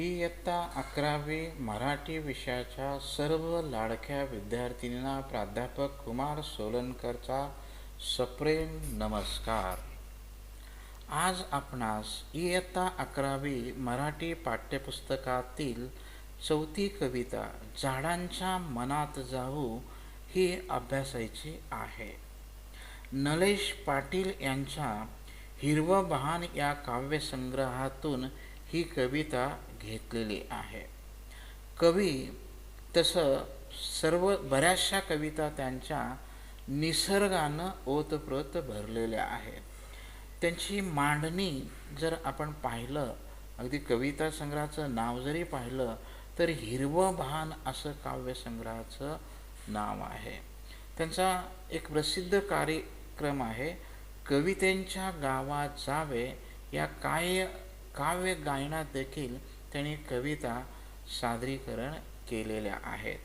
ही इयत्ता अकरावी मराठी विषयाच्या सर्व लाडक्या विद्यार्थिनींना प्राध्यापक कुमार सोलनकरचा सप्रेम नमस्कार. आज आपणास इयत्ता अकरावी मराठी पाठ्यपुस्तकातील चौथी कविता झाडांच्या मनात जाऊ ही अभ्यासायची आहे. नलेश पाटील यांच्या हिरवं बहान या काव्यसंग्रहातून ही कविता घेतलेली आहे. कवी तसं सर्व बऱ्याचशा कविता त्यांच्या निसर्गानं ओतप्रोत भरलेल्या आहेत. त्यांची मांडणी जर आपण पाहिलं अगदी कविता संग्रहाचं नाव जरी पाहिलं तर हिरवं भान असं काव्यसंग्रहाचं नाव आहे. त्यांचा एक प्रसिद्ध कार्यक्रम आहे कवितेंच्या गावात जावे या काय काव्य गायनात देखील त्यांनी कविता सादरीकरण केलेल्या आहेत.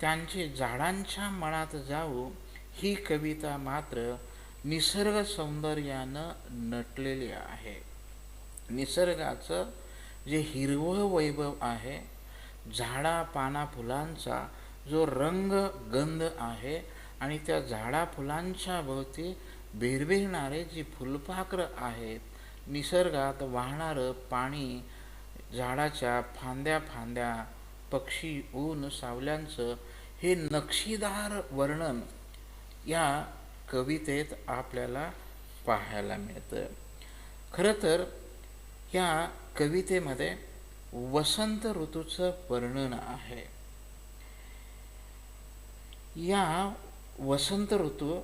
त्यांची झाडांच्या मनात जाऊ ही कविता मात्र निसर्ग सौंदर्यानं नटलेली आहे. निसर्गाचं जे हिरवं वैभव आहे झाडा पाना फुलांचा जो रंग गंध आहे आणि त्या झाडा फुलांच्या भोवती भिरभिरणारे जी फुलपाखरं आहेत निसर्गात वाहणारं पाणी झाडाच्या फांद्या फांद्या पक्षी ऊन सावल्यांचं हे नक्षीदार वर्णन या कवितेत आपल्याला पाहायला मिळतं. खरं तर या कवितेमध्ये वसंत ऋतूचं वर्णन आहे. या वसंत ऋतू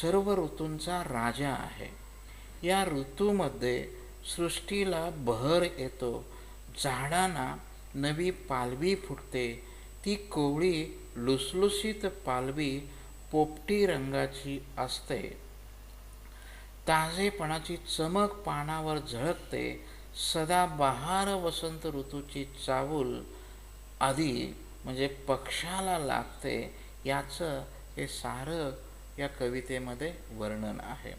सर्व ऋतूंचा राजा आहे. या ऋतूमध्ये सृष्टीला बहर येतो. झाडांना नवी पालवी फुटते. ती कोवळी लुसलुसीत पालवी पोपटी रंगाची असते. ताजेपणाची चमक पानावर झळकते. सदा बहार वसंत ऋतूची चावूल आधी म्हणजे पक्षाला लागते. याचं हे सारं या कवितेमध्ये वर्णन आहे.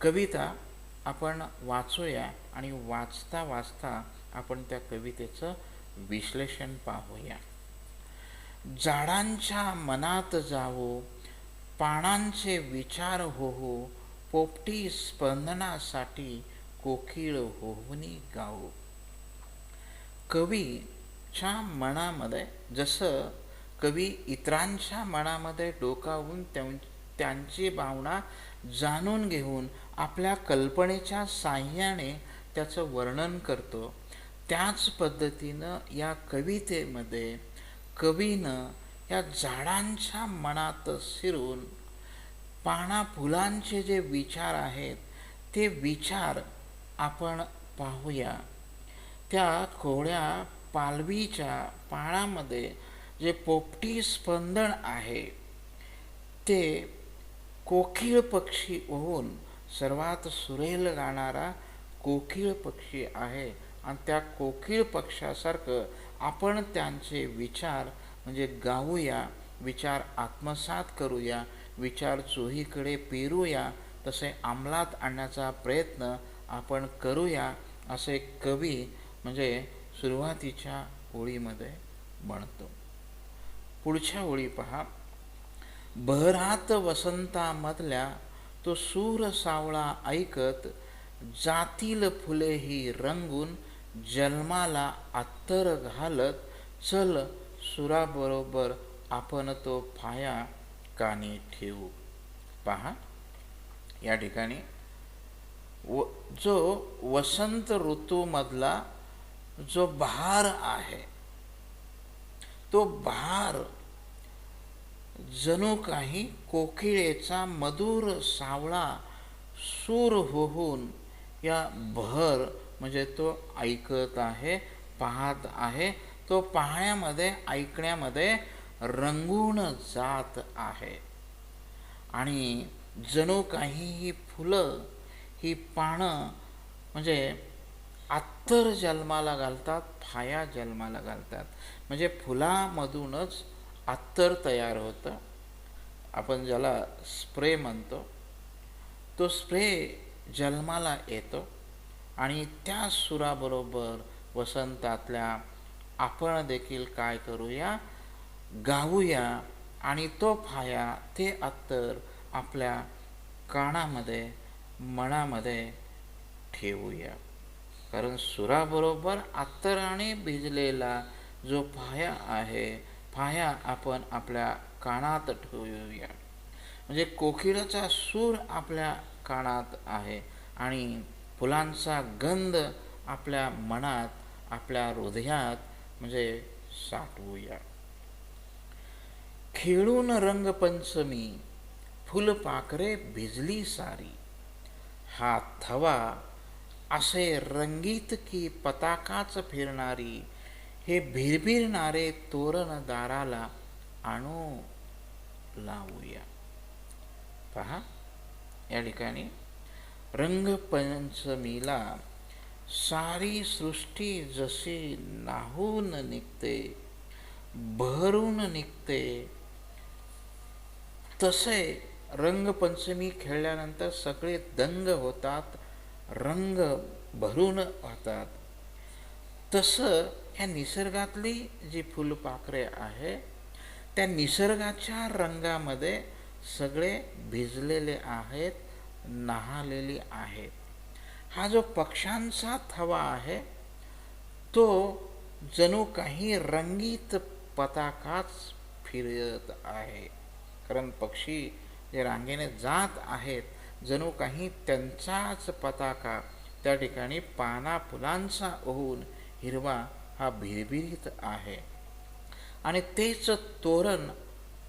कविता आपण वाचूया आणि वाचता वाचता आपण त्या कवितेचं विश्लेषण पाहूया. झाडांच्या मनात जावो पानांचे विचार होऊ पोपटी स्पंदनासाठी कोकिळ होहुनी गाऊ कवीच्या मनामध्ये जसं कवी इतरांच्या मनामध्ये डोकावून त्यांची भावना जाणून घेऊन आपल्या कल्पनेच्या साह्याने त्याचं वर्णन करतो त्याच पद्धतीनं या कवितेमध्ये कवीनं या झाडांच्या मनात शिरून पाना फुलांचे जे विचार आहेत ते विचार आपण पाहूया. त्या कोवळ्या पालवीच्या पानामध्ये जे पोपटी स्पंदन आहे ते कोकिळ पक्षी होऊन सर्वात सुरेल गाणारा कोकिळ पक्षी आहे. आणि त्या कोकिळ पक्षासारखं आपण त्यांचे विचार म्हणजे गाऊया विचार आत्मसात करूया विचार चोहीकडे पेरूया तसे अंमलात आणण्याचा प्रयत्न आपण करूया असे कवी म्हणजे सुरुवातीच्या ओळीमध्ये म्हणतो. पुढच्या ओळी पहा. बहरात वसंतामधल्या तो सूर सावळा ऐकत जातील फुले ही रंगून जन्माला अत्तर घालत चल सुराबरोबर आपण तो फाया कानी ठेवू. पहा या ठिकाणी व जो वसंत ऋतूमधला जो भार आहे तो भार जणू काही कोकिळेचा मधुर सावळा सूर होऊन या भर म्हणजे तो ऐकत आहे पाहत आहे तो पाहण्यामध्ये ऐकण्यामध्ये रंगून जात आहे. आणि जणू काही ही फुलं ही पानं म्हणजे अत्तर जन्माला घालतात फाया जन्माला घालतात. म्हणजे फुलामधूनच अत्तर तयार होतं. आपण ज्याला स्प्रे म्हणतो तो स्प्रे जन्माला येतो. आणि त्या सुराबरोबर वसंतातल्या आपण देखील काय करूया? गाऊया आणि तो फाया ते अत्तर आपल्या कानामध्ये मनामध्ये ठेवूया. कारण सुराबरोबर अत्तराने भिजलेला जो फाया आहे फाया आपण आपल्या कानात ठेवूया. म्हणजे कोकिळाचा सूर आपल्या कानात आहे आणि फुलांचा गंध आपल्या मनात आपल्या हृदयात म्हणजे साठवूया. खेळून रंगपंचमी फुलपाखरे भिजली सारी. हा थवा असे रंगीत की पताकाच फिरणारी हे भिरभिरणारे तोरण दाराला आणू लावूया. पहा या ठिकाणी रंगपंचमीला सारी सृष्टी जशी नाहून निघते भरून निघते तसे रंगपंचमी खेळल्यानंतर सगळे दंग होतात रंग भरून होतात तसं ह्या निसर्गातली जी फुलपाखरे आहे त्या निसर्गाच्या रंगामध्ये सगळे भिजलेले आहेत नहालेली आहेत हा जो पक्ष्यांचा थवा आहे तो जणू काही रंगीत पताकाच फिरत आहे. कारण पक्षी जे रांगेने जात आहेत जणू काही त्यांचाच पताका त्या ठिकाणी पाना फुलांचा होऊन हिरवा हा भिरभिरीत आहे. आणि तेच तोरण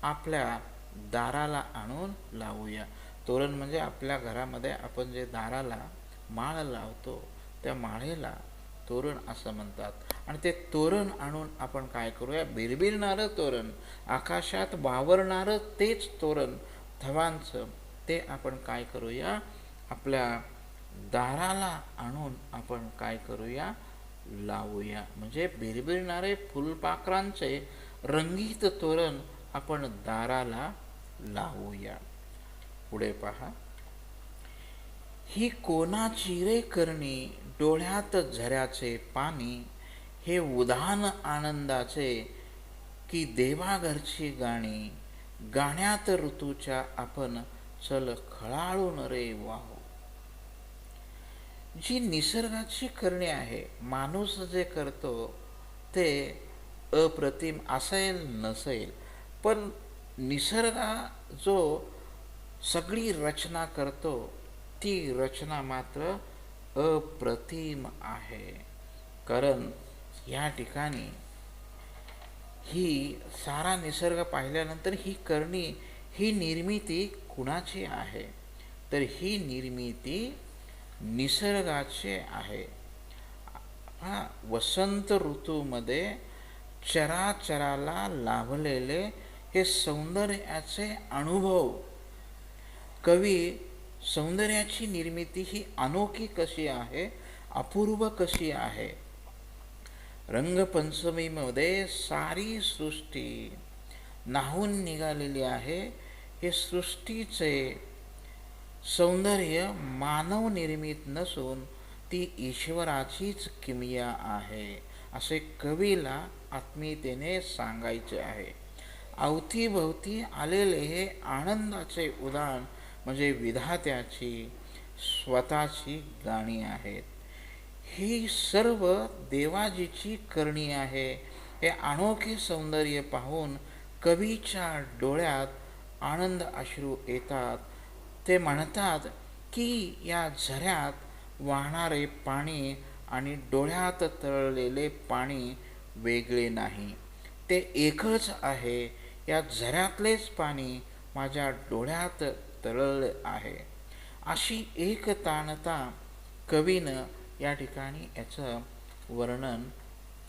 आपल्या दाराला आणून लावूया. तोरण म्हणजे आपल्या घरामध्ये आपण जे दाराला माळ लावतो त्या माळेला तोरण असं म्हणतात. आणि ते तोरण आणून आपण काय करूया? बिरबिरणारं तोरण आकाशात वावरणारं तेच तोरण थवांचं ते आपण काय करूया? आपल्या दाराला आणून आपण काय करूया? लावूया. म्हणजे बिरबिरणारे फुलपाखरांचे रंगीत तोरण आपण दाराला लावूया. पुढे पहा. ही कोणाची रे करणी? डोळ्यात झऱ्याचे पाणी हे उधान आनंदाचे की देवाघरची गाणी? गाण्यात ऋतूच्या आपण चल खळाळून रे वाहू. जी निसर्गाची करणी आहे माणूस जे करतो ते अप्रतिम असेल नसेल. पण निसर्गा जो सगळी रचना करतो ती रचना मात्र अप्रतिम आहे. कारण या ठिकाणी ही सारा निसर्ग पाहिल्यानंतर ही करणी ही निर्मिती कुणाची आहे? तर ही निर्मिती निसर्गाचे आहे. हा वसंत ऋतूमध्ये चराचराला लाभलेले हे सौंदर्याचे अनुभव कवी सौंदर्याची निर्मिती ही अनोखी कशी आहे? अपूर्व कशी आहे? रंगपंचमीमध्ये सारी सृष्टी नाहून निघालेली आहे. हे सृष्टीचे सौंदर्य मानव निर्मित नसून ती ईश्वराचीच किमिया आहे असे कवीला आत्मीयतेने सांगायचे आहे. अवतीभवती आलेले हे आनंदाचे उदाहरण म्हणजे विधात्याची स्वतःची गाणी आहेत. ही सर्व देवाजीची करणी आहे. हे अनोखे सौंदर्य पाहून कवीच्या डोळ्यात आनंद अश्रू येतात. ते म्हणतात की या झऱ्यात वाहणारे पाणी आणि डोळ्यात तळलेले पाणी वेगळे नाही. ते एकच आहे. या झऱ्यातलेच पाणी माझ्या डोळ्यात तरळले आहे. अशी एक ताणता कवीनं या ठिकाणी याचं वर्णन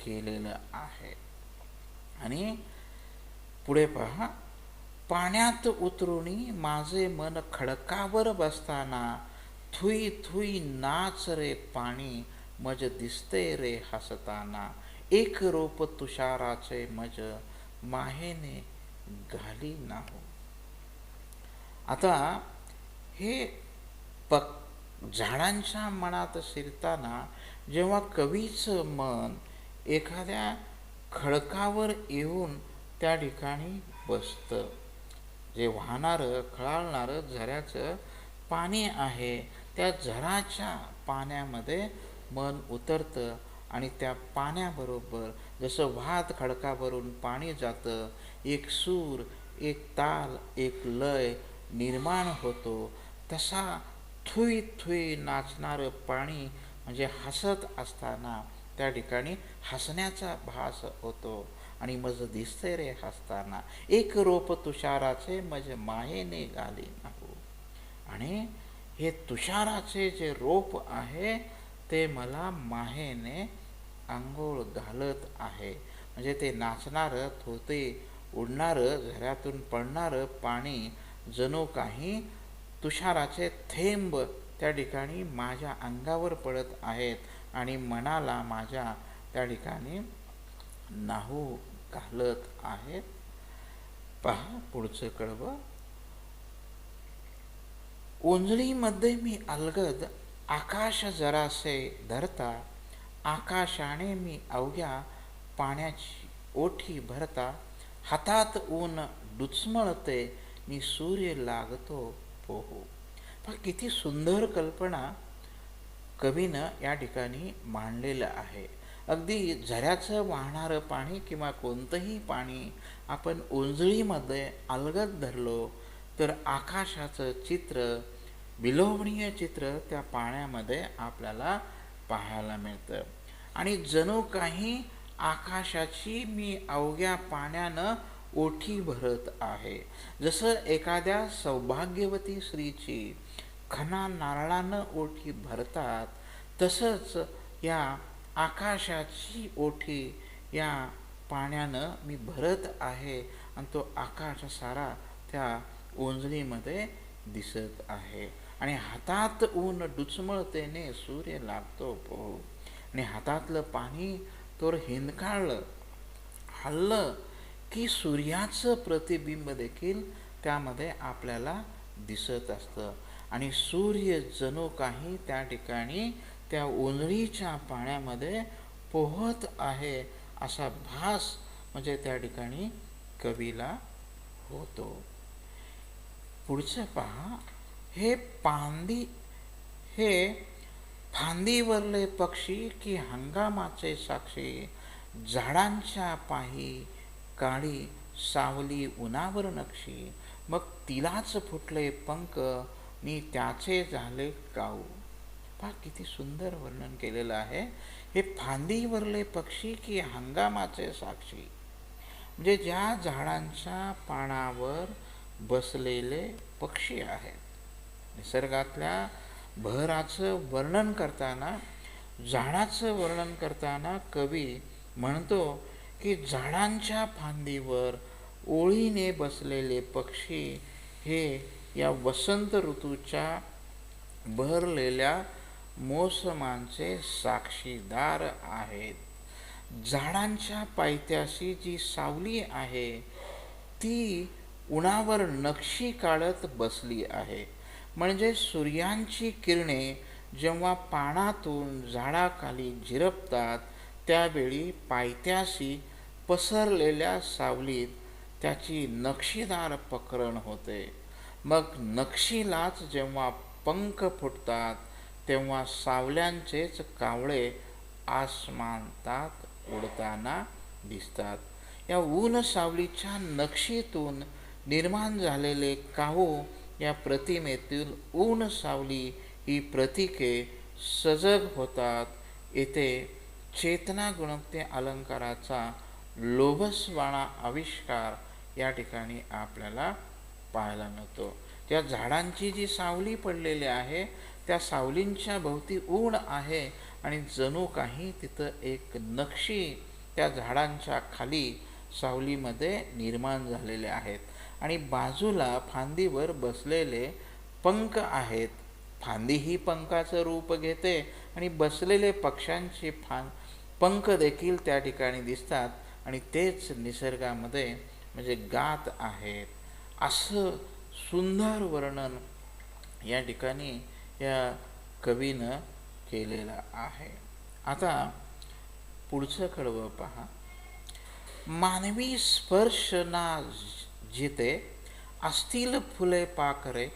केलेलं आहे. आणि पुढे पहा पाण्यात उतरून माझे मन खडकावर बसताना थुई थुई नाच रे पाणी मज दिसते रे हसताना. एक रोप तुषाराचे मज माहेने घाली नाहो. आता हे पक झाडांच्या मनात शिरताना जेव्हा कवीचं मन एखाद्या खडकावर येऊन त्या ठिकाणी बसतं. जे वाहणारं खळाळणारं झऱ्याचं पाणी आहे त्या झराच्या पाण्यामध्ये मन उतरतं आणि त्या पाण्याबरोबर जसं वाहत खडकावरून पाणी जातं एक सूर एक ताल एक लय निर्माण होतो. तसा थुई थुई नाचणारं पाणी म्हणजे हसत असताना त्या ठिकाणी हसण्याचा भास होतो. आणि मज दिसते रे हसताना. एक रोप तुषाराचे मज मायेने गाले नाहू. आणि हे तुषाराचे जे रोप आहे ते मला माहेने आंघोळ घालत आहे. म्हणजे ते नाचणारं थोते उडणारं झऱ्यातून पडणारं पाणी जणू काही तुषाराचे थेंब त्या ठिकाणी माझ्या अंगावर पडत आहेत आणि मनाला माझ्या त्या ठिकाणी नाहू घालत आहेत. पहा पुढचं कळव. ओंजळीमध्ये मी अलगद आकाश जरासे धरता आकाशाने मी अवघ्या पाण्याची ओठी भरता हातात ऊन डुचमळते मी सूर्य लागतो पोहो. पण किती सुंदर कल्पना कवीनं या ठिकाणी मांडलेलं आहे. अगदी झऱ्याचं वाहणारं पाणी किंवा कोणतंही पाणी आपण उंजळीमध्ये अलगत धरलो तर आकाशाचं चित्र विलोभनीय चित्र त्या पाण्यामध्ये आपल्याला पाहायला मिळतं. आणि जणू काही आकाशाची मी अवघ्या पाण्यानं ओठी भरत आहे. जसं एखाद्या सौभाग्यवती स्त्रीची खना नारळानं ओठी भरतात तसंच या आकाशाची ओठी या पाण्यानं मी भरत आहे आणि तो आकाश सारा त्या ओंजळीमध्ये दिसत आहे. आणि हातात ऊन डुचमळतेने सूर्य लागतो पो आणि हातातलं पाणी तोर हिंदकाळलं हल्लं की सूर्याचं प्रतिबिंब देखील त्यामध्ये आपल्याला दिसत असतं. आणि सूर्य जणू काही त्या ठिकाणी त्या ओंजळीच्या पाण्यामध्ये पोहत आहे असा भास म्हणजे त्या ठिकाणी कवीला होतो. पुढचं पहा हे पांदी हे फांदीवरले पक्षी की हंगामाचे साक्षी झाडांच्या पाही काळी सावली उन्हावर नक्षी. मग तिलाच फुटले पंख मी त्याचे झाले काऊ. पहा किती सुंदर वर्णन केलेलं आहे. हे फांदीवरले पक्षी की हंगामाचे साक्षी? म्हणजे ज्या झाडांच्या पानावर बसलेले पक्षी आहेत. निसर्गातल्या बहराचं वर्णन करताना झाडाचं वर्णन करताना कवी म्हणतो की झाडांच्या फांदीवर ओळीने बसलेले पक्षी हे या वसंत ऋतूच्या बहरलेल्या मोसमांचे साक्षीदार आहेत. झाडांच्या पायथ्याशी जी सावली आहे ती उन्हावर नक्षी काढत बसली आहे. म्हणजे सूर्यांची किरणे जेव्हा पानातून झाडाखाली झिरपतात त्यावेळी पायथ्याशी पसरलेल्या सावलीत त्याची नक्षीदार पकरण होते. मग नक्षीलाच जेव्हा पंख फुटतात तेव्हा सावल्यांचेच कावळे आसमानतात उडताना दिसतात. या ऊन सावलीच्या नक्षीतून निर्माण झालेले काहू या प्रतिमेतील ऊन सावली ही प्रतीके सजग होतात. येथे चेतना गुणवत्ते अलंकाराचा लोभसवाणा आविष्कार या ठिकाणी आपल्याला पाहायला मिळतो. त्या झाडांची जी सावली पडलेली आहे त्या सावलींच्या भोवती ऊन आहे आणि जणू काही तिथं एक नक्षी त्या झाडांच्या खाली सावलीमध्ये निर्माण झालेले आहेत. आणि बाजूला फांदीवर बसलेले पंख आहेत. फांदी ही पंखाचं रूप घेते आणि बसलेले पक्ष्यांची फां पंख देखील त्या ठिकाणी दिसतात आणि तेच निसर्गामध्ये म्हणजे गात आहेत. असं सुंदर वर्णन या ठिकाणी या कवीनं केलेलं आहे. आता पुढचं कडवं पहा. मानवी स्पर्श ना जिते असतील फुले पाकरे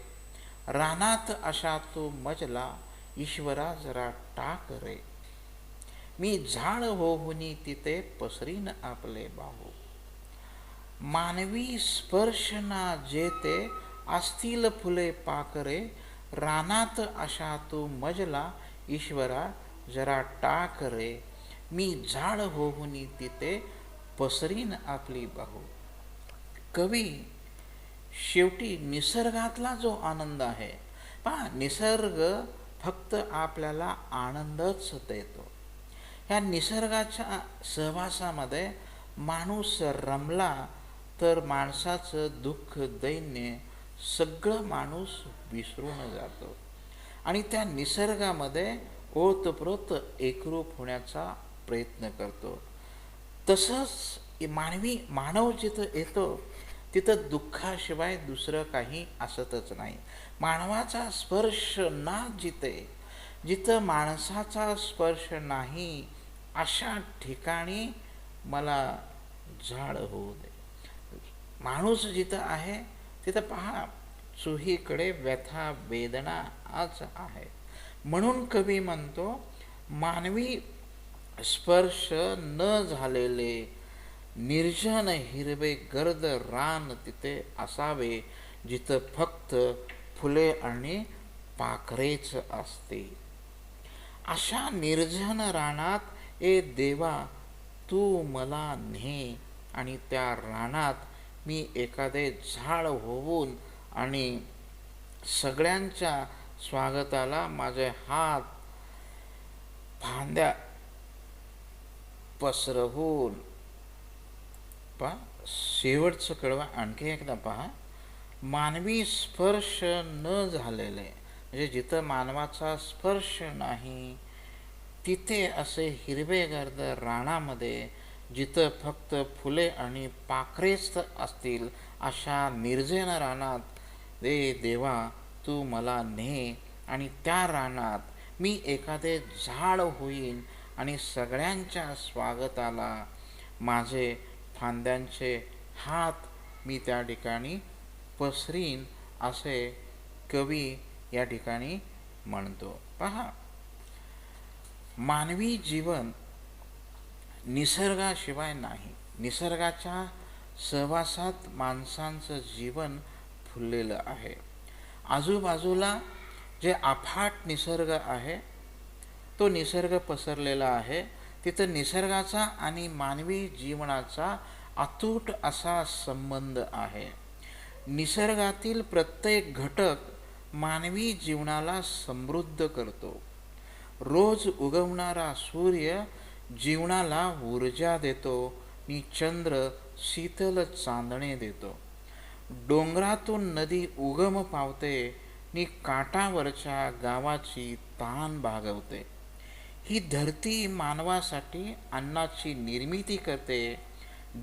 रानात अशा तो मजला ईश्वरा जरा टाक रे. मी झाड होहुनी तिथे पसरीन आपले बाहू मानवी स्पर्शना जेते असतील फुले पाकरे रानात अशा तू मजला ईश्वरा जरा टाक रे. मी झाड होहुनी तिथे पसरीन आपली बाहू कवी शेवटी निसर्गातला जो आनंद आहे पहा निसर्ग फक्त आपल्याला आनंदच देतो. ह्या निसर्गाच्या सहवासामध्ये माणूस रमला तर माणसाचं दुःख दैन्य सगळं माणूस विसरून जातो. आणि त्या निसर्गामध्ये ओतप्रोत एकरूप होण्याचा प्रयत्न करतो. तसंच मानवी मानव जिथं येतो तिथं दुःखाशिवाय दुसरं काही असतच नाही. मानवाचा स्पर्श ना जिथे जिथं माणसाचा स्पर्श नाही अशा ठिकाणी मला झाड होऊ दे. माणूस जिथं आहे तिथं पहा चुहीकडे व्यथा वेदना आज आहे. म्हणून कवी म्हणतो मानवी स्पर्श न झालेले निर्जन हिरवे गर्द रान तिथे असावे जिथं फक्त फुले आणि पाखरेच असते अशा निर्जन रानात ए देवा तू मला ने आणि त्या रानात मी एखादे झाड होऊन आणि सगळ्यांच्या स्वागताला माझे हात फांद्या पसरवून. पहा शेवटचं कळवा. आणखी एकदा पहा. मानवी स्पर्श न झालेले. म्हणजे जिथं मानवाचा स्पर्श नाही तिथे असे हिरवेगर्द रानामध्ये जिथं फक्त फुले आणि पाखरेच असतील अशा निर्जन रानात दे देवा तू मला ने आणि त्या रानात मी एखादे झाड होईन आणि सगळ्यांच्या स्वागताला माझे फांद्यांचे हात मी त्या ठिकाणी पसरीन असे कवी या ठिकाणी म्हणतो. पहा. मानवी जीवन निसर्गाशिवाय नाही. निसर्गाच्या सहवासात माणसांचं जीवन फुललेलं आहे. आजूबाजूला जे अफाट निसर्ग आहे तो निसर्ग पसरलेला आहे. तिथं निसर्गाचा आणि मानवी जीवनाचा अतूट असा संबंध आहे. निसर्गातील प्रत्येक घटक मानवी जीवनाला समृद्ध करतो. रोज उगवणारा सूर्य जीवनाला ऊर्जा देतो नि चंद्र शीतल चांदणे देतो. डोंगरातून नदी उगम पावते नि काटावरच्या गावाची ताण भागवते. ही धरती मानवासाठी अन्नाची निर्मिती करते.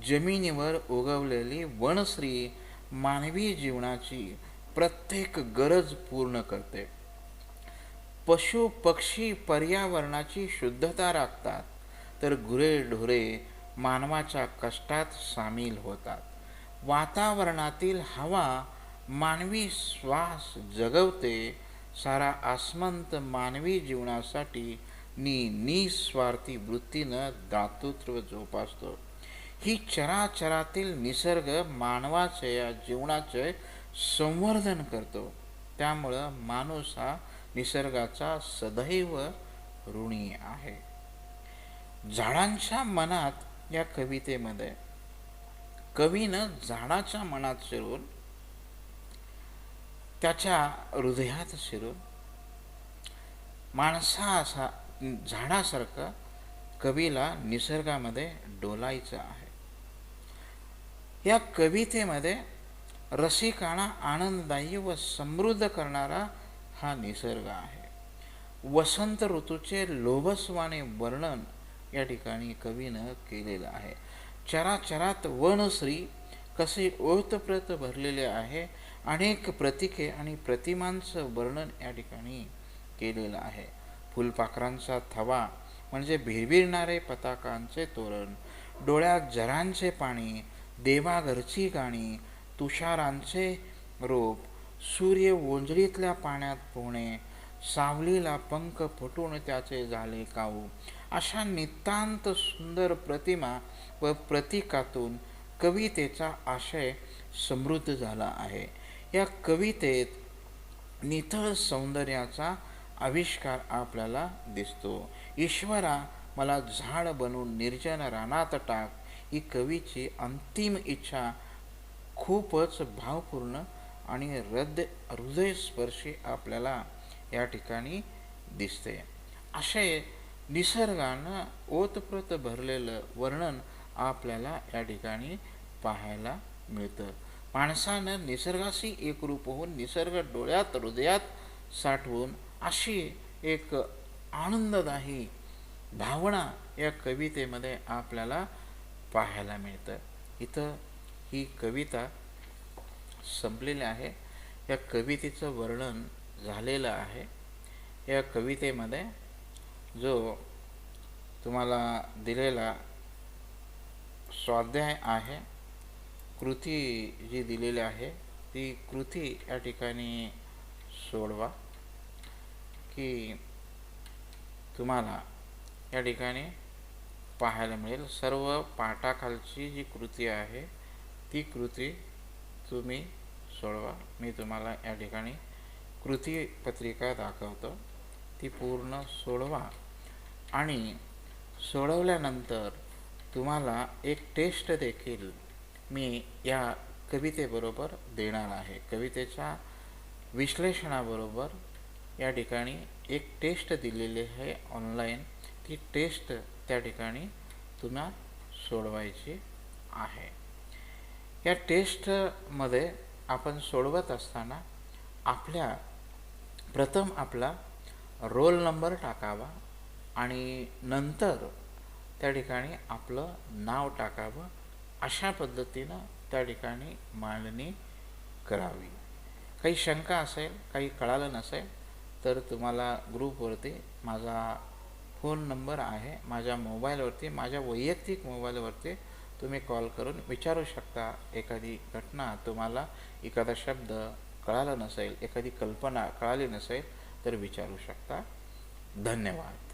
जमिनीवर उगवलेली वनश्री मानवी जीवनाची प्रत्येक गरज पूर्ण करते. पशु पक्षी पर्यावरणाची शुद्धता राखतात तर गुरेढोरे मानवाच्या कष्टात सामील होतात. वातावरणातील हवा मानवी श्वास जगवते सारा आसमंत मानवी जीवनासाठी नि निस्वार्थी वृत्तीनं दातृत्व जोपासतो. ही चराचरातील निसर्ग मानवाचे या जीवनाचे संवर्धन करतो. त्यामुळं माणूस हा निसर्गाचा सदैव ऋणी आहे. झाडांच्या मनात या कवितेमध्ये कवीनं झाडाच्या मनात शिरून त्याच्या हृदयात शिरून माणसा असा झाडासारखं कवीला निसर्गामध्ये डोलायचं आहे. या कवितेमध्ये रसिकांना आनंददायी व समृद्ध करणारा हा निसर्ग आहे. वसंत ऋतूचे लोभस्वाने वर्णन या ठिकाणी कवीनं केलेलं आहे. चराचरात वनश्री कसे ओतप्रत भरलेले आहे अनेक प्रतिके आणि प्रतिमांचं वर्णन या ठिकाणी केलेलं आहे. फुलपाखरांचा थवा म्हणजे भिरभिरणारे पताकांचे तोरण डोळ्यात जरांचे पाणी देवाघरची गाणी तुषारांचे रूप सूर्य ओंजळीतल्या पाण्यात पोहणे सावलीला पंख फुटून त्याचे झाले काऊ. अशा नितांत सुंदर प्रतिमा व प्रतीकातून कवितेचा आशय समृद्ध झाला आहे. या कवितेत निथळ सौंदर्याचा आविष्कार आपल्याला दिसतो. ईश्वरा मला झाड बनवून निर्जन रानात टाक ही कवीची अंतिम इच्छा खूपच भावपूर्ण आणि हृदय हृदयस्पर्शी आपल्याला या ठिकाणी दिसते. असे निसर्गानं ओतप्रोत भरलेलं वर्णन आपल्याला या ठिकाणी पाहायला मिळतं. माणसानं निसर्गाशी एकरूप होऊन निसर्ग डोळ्यात हृदयात साठवून अशी एक आनंददायी भावना या कवितेमध्ये आपल्याला पाहायला मिळतं. इथं ही कविता संपलेली आहे. या कवितेचं वर्णन झालेलं आहे. या कवितेमध्ये जो तुम्हाला दिलेला स्वाध्याय आहे कृती जी दिलेली आहे ती कृती या ठिकाणी सोडवा की तुम्हाला या ठिकाणी पाहायला मिळेल. सर्व पाठाखालची जी कृती आहे ती कृती तुम्ही सोडवा. मी तुम्हाला या ठिकाणी कृती पत्रिका दाखवतो. ती पूर्ण सोडवा. आणि सोडवल्यानंतर तुम्हाला एक टेस्ट देखील मी या कवितेबरोबर देणार आहे. कवितेच्या विश्लेषणाबरोबर या ठिकाणी एक टेस्ट दिलेली आहे ऑनलाईन. ती टेस्ट त्या ठिकाणी तुम्हाला सोडवायची आहे. या टेस्टमध्ये आपण सोडवत असताना आपल्या प्रथम आपला रोल नंबर टाकावा आणि नंतर त्या ठिकाणी आपलं नाव टाकावं अशा पद्धतीनं त्या ठिकाणी मांडणी करावी. काही शंका असेल काही कळालं नसेल तर तुम्हाला ग्रुपवरती माझा फोन नंबर आहे माझ्या मोबाईलवरती माझ्या वैयक्तिक मोबाईलवरती तुम्ही कॉल करून विचारू शकता एखादी घटना तुम्हाला एखादा शब्द कळाला नसेल एखादी कल्पना कळाली नसेल तर विचारू शकता. धन्यवाद.